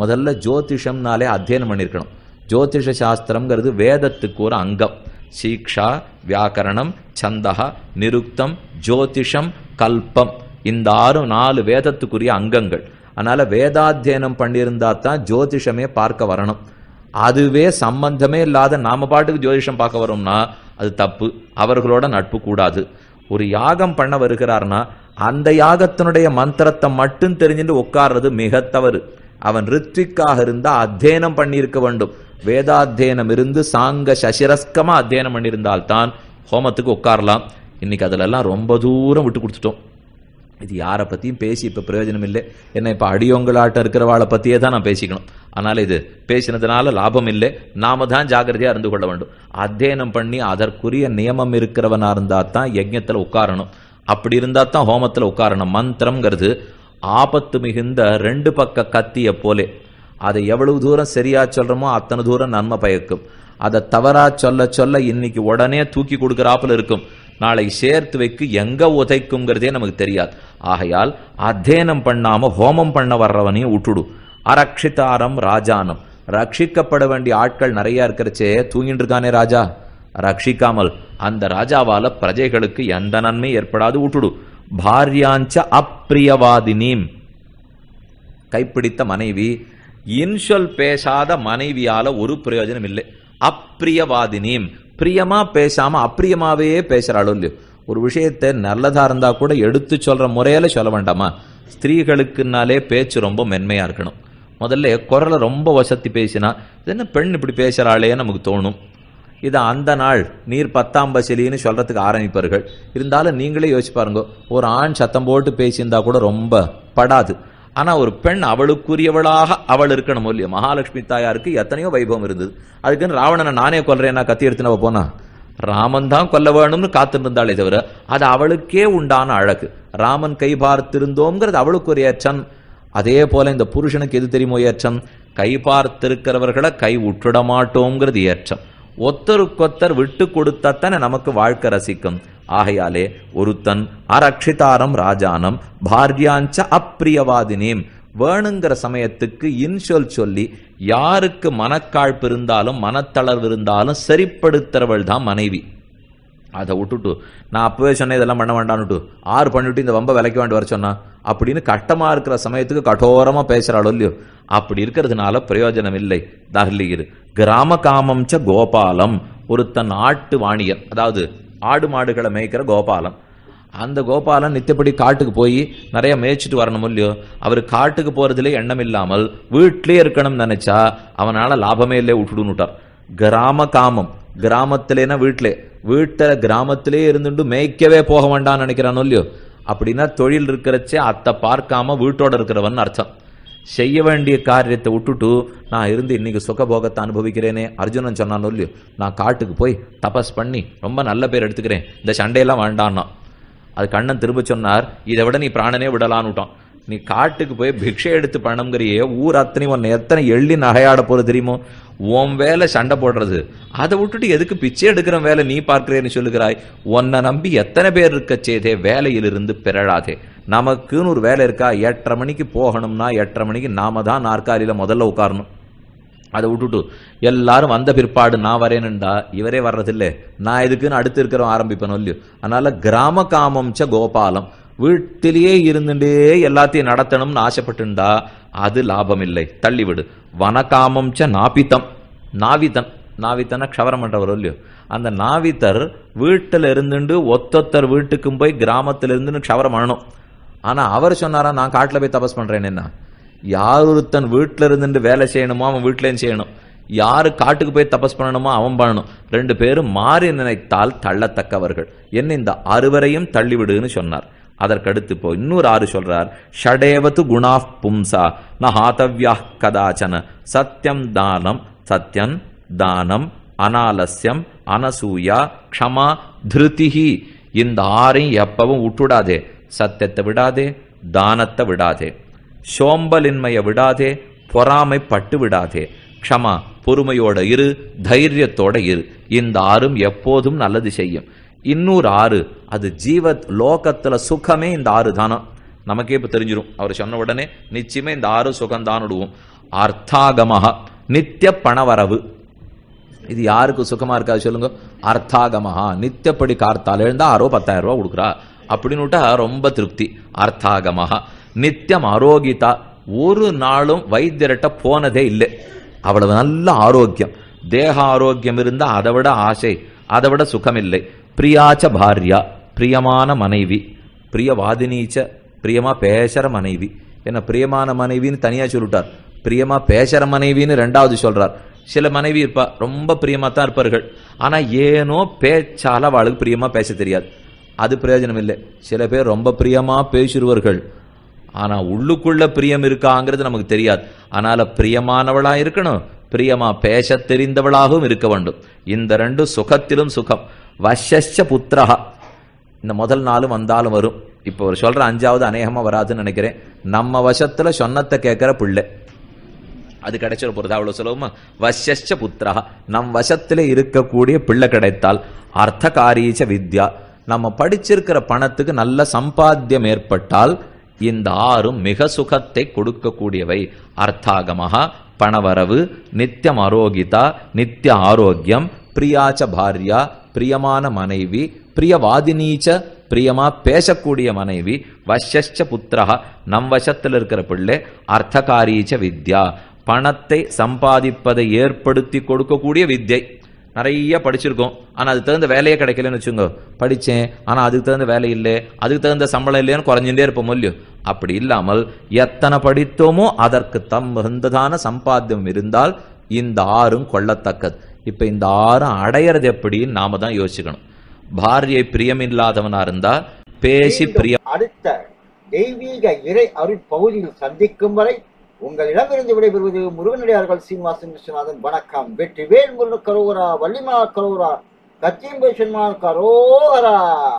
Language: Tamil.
முதல்ல ஜோதிஷம்னாலே அத்தியனம் பண்ணியிருக்கணும் ஜோதிஷ சாஸ்திரம்ங்கிறது வேதத்துக்கு ஒரு அங்கம். சீக்ஷா வியாக்கரணம் சந்தகா நிருக்தம் ஜோதிஷம் கல்பம். இந்த ஆறும் நாலு வேதத்துக்குரிய அங்கங்கள். அதனால் வேதாத்தியனம் பண்ணியிருந்தா தான் ஜோதிஷமே பார்க்க வரணும். அதுவே சம்பந்தமே இல்லாத நாம பாட்டுக்கு ஜோதிஷம் பார்க்க வரோம்னா அது தப்பு. அவர்களோட நட்பு கூடாது. ஒரு யாகம் பண்ண வருகிறார்னா அந்த யாகத்தினுடைய மந்திரத்தை மட்டும் தெரிஞ்சுட்டு உட்கார்றது மிக தவறு. அவன் ரித்விக்காக இருந்தா அத்தியனம் பண்ணியிருக்க வேண்டும். வேதாத்தியனம் இருந்து சாங்க சசிரஸ்கமா அத்தியனம் பண்ணியிருந்தால்தான் ஹோமத்துக்கு உட்காரலாம். இன்னைக்கு அதிலெல்லாம் ரொம்ப தூரம் விட்டு கொடுத்துட்டோம். இது யாரை பற்றியும் பேசி இப்போ பிரயோஜனம் இல்லை என்ன இப்போ அடியோங்களாட்ட இருக்கிறவாளை பற்றியே தான் நான் பேசிக்கணும். அதனால் இது பேசினதுனால லாபம் இல்லை. நாம தான் ஜாக்கிரதையாக இருந்து கொள்ள வேண்டும். அத்தியனம் பண்ணி அதற்குரிய நியமம் இருக்கிறவனா இருந்தால் தான் யஜ்ஞத்தில் உட்காரணும். அப்படி இருந்தால் தான் ஹோமத்தில் உட்காரணும். மந்திரம்ங்கிறது ஆபத்து மிகுந்த ரெண்டு பக்க கத்திய போலே. அதை எவ்வளவு தூரம் சரியா சொல்றோமோ அத்தனை தூரம் நன்மை பயக்கும். அதை தவறா சொல்ல சொல்ல இன்னைக்கு உடனே தூக்கி கொடுக்குறாப்புல இருக்கும். நாளை சேர்த்து வைக்கு எங்க உதைக்குங்கிறதே நமக்கு தெரியாது. ஆகையால் அத்தியனம் பண்ணாம ஹோமம் பண்ண வர்றவனையும் விட்டுடு. அரக்ஷிதாரம் ராஜானம். ரட்சிக்கப்பட வேண்டிய ஆட்கள் நிறைய இருக்கிறச்சே தூங்கிட்டு இருக்கானே ராஜா. ரட்சிக்காமல் அந்த ராஜாவால பிரஜைகளுக்கு எந்த நன்மை ஏற்படாது விட்டுடு. பாரியாஞ்ச அப்பிரியவாதினீம் கைப்பிடித்த மனைவி இன்சொல் பேசாத மனைவியால ஒரு பிரயோஜனம் இல்லை அப்பிரியவாதினியும் பிரியமா பேசாம அப்பிரியமாவே பேசுறாளோ இல்லையோ ஒரு விஷயத்தை நல்லதா இருந்தா கூட எடுத்து சொல்ற முறையில சொல்ல வேண்டாமா ஸ்திரீகளுக்குனாலே பேச்சு ரொம்ப மென்மையா இருக்கணும் முதல்ல குரலை ரொம்ப வசத்தி பேசினா என்ன பெண் இப்படி பேசுறாளே நமக்கு தோணும் இது அந்த நாள் நீர் பத்தாம் பசிலின்னு சொல்றதுக்கு ஆரம்பிப்பார்கள். இருந்தாலும் நீங்களே யோசிச்சு பாருங்க ஒரு ஆண் சத்தம் போட்டு பேசியிருந்தா கூட ரொம்ப படாது. ஆனா ஒரு பெண் அவளுக்குரியவளாக அவள் இருக்கணும். இல்லையா மகாலட்சுமி தாயாருக்கு எத்தனையோ வைபவம் இருந்தது. அதுக்குன்னு ராவணனை நானே கொல்றேன்னா கத்தி எடுத்துனவ போனா? ராமன் தான் கொல்ல வேணும்னு காத்திருந்தாளே தவிர அது அவளுக்கே உண்டான அழகு. ராமன் கை பார்த்திருந்தோங்கிறது அவளுக்கு ஒரு ஏற்றம் அதே போல இந்த புருஷனுக்கு எது தெரியுமோ ஏற்றம் கை பார்த்திருக்கிறவர்களை கை உற்றுட மாட்டோங்கிறது ஏற்றம் ஒத்தருக்கொத்தர் விட்டு கொடுத்தாத்தானே நமக்கு வாழ்க்கை ரசிக்கும். ஆகையாலே ஒருத்தன் அரக்ஷிதாரம் ராஜானம் பாரியாஞ்ச அப்பிரியவாதினேம். வேணுங்கிற சமயத்துக்கு இன்சொல் சொல்லி யாருக்கு மனக்காழ்ப்பு இருந்தாலும் மனத்தளர்வு இருந்தாலும் சரிப்படுத்துறவள் தான் மனைவி. அதை விட்டுட்டு நான் அப்பவே சொன்னேன் இதெல்லாம் பண்ண வேண்டான்னுட்டு ஆறு பண்ணிவிட்டு இந்த வம்ப விலைக்கு வேண்டி வர சொன்னா அப்படின்னு கஷ்டமா இருக்கிற சமயத்துக்கு கடோரமா பேசுறாளோ இல்லையோ. அப்படி இருக்கிறதுனால பிரயோஜனம் இல்லை. தஹ்லீர் கிராம காமம் ச கோபாலம். ஒருத்தன் ஆட்டு வாணியன் அதாவது ஆடு மாடுகளை மேய்க்கிற கோபாலம். அந்த கோபாலன் நித்தப்படி காட்டுக்கு போய் நிறைய மேய்ச்சிட்டு வரணும் இல்லையோ? அவர் காட்டுக்கு போறதுல எண்ணம் இல்லாமல் வீட்டிலே இருக்கணும்னு நினைச்சா அவனால லாபமே இல்லை விட்டுடுன்னுட்டார். கிராம காமம் கிராமத்திலேனா வீட்டிலே. வீட்டில் கிராமத்திலே இருந்துட்டு மேய்க்கவே போக வேண்டாம்னு நினைக்கிறானோ இல்லையோ? அப்படின்னா தொழில் இருக்கிறச்சே அத்தை பார்க்காம வீட்டோட இருக்கிறவன் அர்த்தம். செய்ய வேண்டிய காரியத்தை விட்டுட்டு நான் இருந்து இன்னைக்கு சுகபோகத்தை அனுபவிக்கிறேனே. அர்ஜுனன் சொன்னானோ இல்லையோ நான் காட்டுக்கு போய் தபஸ் பண்ணி ரொம்ப நல்ல பேர் எடுத்துக்கிறேன். இந்த சண்டையெல்லாம் வேண்டான்னா. அது கண்ணன் திரும்ப சொன்னார் இதை விட நீ பிராணனே விடலான்னு விட்டான். நீ காட்டுக்கு போய் பிக்ஷை எடுத்து பணம்ங்கிறியே ஊர் அத்தனை உன்னை எத்தனை எள்ளி நகையாட போகிறது தெரியுமோ? உன் வேலை சண்டை போடுறது. அதை விட்டுட்டு எதுக்கு பிச்சை எடுக்கிற வேலை நீ பார்க்கிறேன்னு சொல்லுகிறாய்? உன்னை நம்பி எத்தனை பேர் இருக்க செய்தே வேலையிலிருந்து பிறழாதே. நமக்குன்னு ஒரு வேலை இருக்கா? எட்டரை மணிக்கு போகணும்னா எட்டரை மணிக்கு நாம தான் நாற்காலியில் முதல்ல உட்காரணும். அதை விட்டுட்டு எல்லாரும் வந்த பிற்பாடு நான் வரேனுண்டா இவரே வர்றதில்லை. நான் இதுக்குன்னு அடுத்து இருக்கிறவன் ஆரம்பிப்பேன் இல்லையோ? அதனால கிராம காமம் ச கோபாலம் வீட்டிலேயே இருந்துட்டே எல்லாத்தையும் நடத்தணும்னு ஆசைப்பட்டுண்டா அது லாபம் இல்லை தள்ளிவிடு. வனகாமம் ச நாபித்தம் நாவித்தன் நாவித்தனை க்ஷவரம் பண்ணுறவர் இல்லையோ? அந்த நாவித்தர் வீட்டில் இருந்துட்டு ஒத்தொத்தர் வீட்டுக்கும் போய் கிராமத்தில் இருந்துன்னு க்ஷவரம் பண்ணணும். ஆனா அவர் சொன்னாரா நான் காட்டில் போய் தபஸ் பண்றேன் என்ன யார் ஒருத்தன் வீட்டில் இருந்துட்டு வேலை செய்யணுமோ அவன் வீட்டிலேயும் செய்யணும். யார் காட்டுக்கு போய் தபஸ் பண்ணணுமோ அவன் பண்ணணும். ரெண்டு பேரும் மாறி நினைத்தால் தள்ளத்தக்கவர்கள். என்ன இந்த அறுவரையும் தள்ளிவிடுன்னு சொன்னார். அதற்கடுத்து இப்போ இன்னொரு ஆறு சொல்றார் ஷடேவது குணா பும்சா நஹாதவ்யா கதாச்சன சத்தியம் தானம் சத்தியம் தானம் அனாலஸ்யம் அனசூயா க்ஷமா திருதிஹி இந்த ஆறையும் எப்பவும் விட்டுடாதே சத்தியத்தை விடாதே தானத்தை விடாதே. சோம்பலின்மையை விடாதே பொறாமை பட்டு விடாதே. க்ஷமா பொறுமையோட இரு தைரியத்தோட இரு. இந்த ஆறும் எப்போதும் நல்லது செய்யும். இன்னொரு ஆறு அது ஜீவத் லோகத்துல சுகமே இந்த ஆறு தானம் நமக்கே இப்போ தெரிஞ்சிடும் அவர் சொன்ன உடனே நிச்சயமே இந்த ஆறு சுகம்தான் விடுவோம். அர்த்தாகமாக நித்திய பணவரவு. இது யாருக்கு சுகமா இருக்காது சொல்லுங்க? அர்த்தாகமஹா நித்தியப்படி கார்த்தால் எழுந்தா ஆரோ பத்தாயிரம் ரூபா கொடுக்குறா. அப்படின்னு விட்டா ரொம்ப திருப்தி. அர்த்தாகமஹா. நித்தியம் ஆரோக்கியதா ஒரு நாளும் வைத்தியர்கிட்ட போனதே இல்லை. அவ்வளவு நல்ல ஆரோக்கியம். தேக ஆரோக்கியம் இருந்தால் அதை விட ஆசை அதை விட சுகமில்லை. பிரியாச்ச பாரியா பிரியமான மனைவி. பிரியவாதினீச்ச பிரியமா பேசுற மனைவி. என்ன பிரியமான மனைவின்னு தனியாக சொல்லிட்டார். பிரியமா பேசுற மனைவின்னு ரெண்டாவது சொல்றார். சில மனைவி இருப்பா ரொம்ப பிரியமா தான் இருப்பார்கள். ஆனா ஏனோ பேச்சால அவளுக்கு பிரியமா பேச தெரியாது. அது பிரயோஜனம் இல்லை சில பேர் ரொம்ப பிரியமா பேசுருவர்கள். ஆனா உள்ளுக்குள்ள பிரியம் இருக்காங்கிறது நமக்கு தெரியாது. அதனால பிரியமானவளா இருக்கணும். பிரியமா பேச தெரிந்தவளாகவும் இருக்க வேண்டும். இந்த ரெண்டு சுகத்திலும் சுகம். வசஸ்ச புத்திரஹா. இந்த முதல் நாளும் வந்தாலும் வரும். இப்போ ஒரு சொல்ற அஞ்சாவது அநேகமா வராதுன்னு நினைக்கிறேன். நம்ம வசத்துல சொன்னத்தை கேட்கிற பிள்ளை. அது கிடைச்சிட போறது. அவ்வளவு சுலபமா? வசஸ்ச புத்திரா நம் வசத்துல இருக்கக்கூடிய பிள்ளை கிடைத்தால் அர்த்தகாரீச்ச வித்யா. நம்ம படிச்சிருக்கிற பணத்துக்கு நல்ல சம்பாத்தியம் ஏற்பட்டால் இந்த ஆறும் மிக சுகத்தை கொடுக்கக்கூடியவை. அர்த்தாகமஹா பணவரவு நித்தியம் ஆரோக்கியதா நித்திய ஆரோக்கியம் பிரியாச்ச பாரியா பிரியமான மனைவி பிரியவாதினீச்ச பிரியமா பேசக்கூடிய மனைவி வசஸ்ச புத்திரா நம் வசத்தில் இருக்கிற பிள்ளை அர்த்தகாரீச்ச வித்யா. பணத்தை சம்பாதிப்பதை ஏற்படுத்தி கொடுக்கக்கூடிய வித்யை. நிறைய படிச்சிருக்கோம். ஆனா அதுக்கு தகுந்த வேலையே கிடைக்கலன்னு வச்சுங்க படிச்சேன். ஆனா அதுக்கு தகுந்த வேலை இல்லை. அதுக்கு தகுந்த சம்பளம் இல்லைன்னு குறைஞ்சுட்டே இருப்போம் இல்லையோ? அப்படி இல்லாமல் எத்தனை படித்தோமோ அதற்கு தம் மிகுந்ததான சம்பாத்தியம் இருந்தால் இந்த ஆறும் கொள்ளத்தக்கது. இப்ப இந்த ஆறும் அடையிறது எப்படின்னு நாம தான் யோசிக்கணும். பாரியை பிரியமில்லாதவனா இருந்தா பேசி பிரியம் அடுத்த தெய்வீக இறை அருட்பகுதியில் சந்திக்கும் வரை உங்களிடமிருந்து விடைபெறுவது முருகனடியார்கள் சீனிவாசன் விஸ்வநாதன். வணக்கம். வெற்றிவேல் முருகன் கரோகரா வள்ளிமா கரோகரா கச்சிம்பேஷன்மான் கரோகரா.